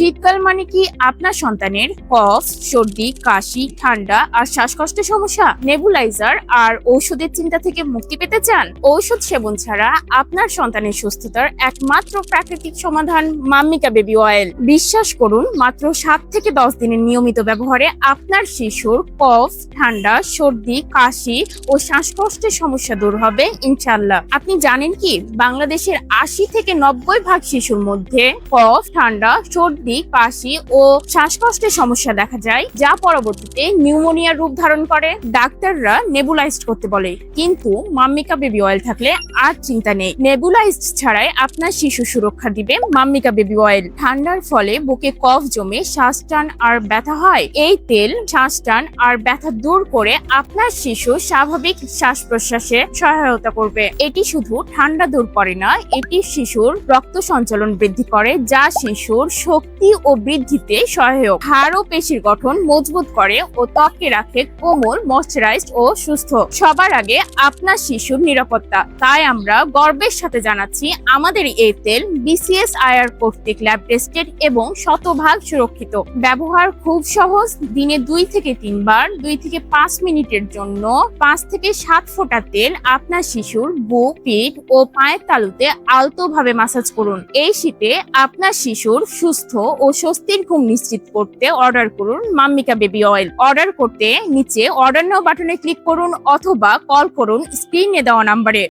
শীতকাল মানে কি আপনার সন্তানের কফ, সর্দি, কাশি, ঠান্ডা আর শ্বাসকষ্টের সমস্যা? নেবুলাইজার আর ঔষধের চিন্তা থেকে মুক্তি পেতে চান? ঔষধ সেবন ছাড়া আপনার সন্তানের সুস্থতার একমাত্র প্রাকৃতিক সমাধান মাম্মিকা বেবি অয়েল। বিশ্বাস করুন, মাত্র সাত থেকে দশ দিনের নিয়মিত ব্যবহারে আপনার শিশুর কফ, ঠান্ডা, সর্দি, কাশি ও শ্বাসকষ্টের সমস্যা দূর হবে ইনশাল্লাহ আপনি জানেন কি, বাংলাদেশের আশি থেকে নব্বই ভাগ শিশুর মধ্যে কফ, ঠান্ডা, সর্দি কাশি ও শ্বাসকষ্টের সমস্যা দেখা যায়, যা পরবর্তীতে নিউমোনিয়ার রূপ ধারণ করে। ডাক্তাররা নেবুলাইজড করতে বলে, কিন্তু মাম্মিকা বেবি অয়েল থাকলে আর চিন্তা নেই। নেবুলাইজড ছাড়াই আপনার শিশু সুরক্ষা দিবে মাম্মিকা বেবি অয়েল। ঠান্ডার ফলে বুকে কফ জমে শ্বাস টান আর ব্যথা হয়। এই তেল, শ্বাস টান আর ব্যথা দূর করে আপনার শিশু স্বাভাবিক শ্বাস প্রশ্বাসে সহায়তা করবে। এটি শুধু ঠান্ডা দূর করে না, এটি শিশুর রক্ত সঞ্চালন বৃদ্ধি করে, যা শিশুর শক্তি ও বৃদ্ধিতে সহায়ক। হাড় ও পেশির গঠন মজবুত করে ও ত্বককে রাখে কোমল ময়শ্চারাইজড ও সুস্থ। সবার আগে আপনার শিশুর নিরাপত্তা। তাই আমরা গর্বের সাথে জানাচ্ছি, আমাদের এই তেল বিসিএস আয়ার কর্তৃক ল্যাব টেস্টেড এবং শতভাগ সুরক্ষিত। ব্যবহার খুব সহজ, দিনে দুই থেকে তিনবার, দুই থেকে পাঁচ মিনিটের জন্য পাঁচ থেকে সাত ফোঁটা তেল আপনার শিশুর বুক, পিঠ ও পায়ের তালুতে আলতোভাবে মাসাজ করুন। এই শীতে আপনার শিশুর সুস্থ ও স্বস্তির ঘুম নিশ্চিত করতে অর্ডার করুন মাম্মিকা বেবি অয়েল অর্ডার করতে নিচে অর্ডার নাও বাটনে ক্লিক করুন অথবা কল করুন স্ক্রিনে দেওয়া নাম্বারে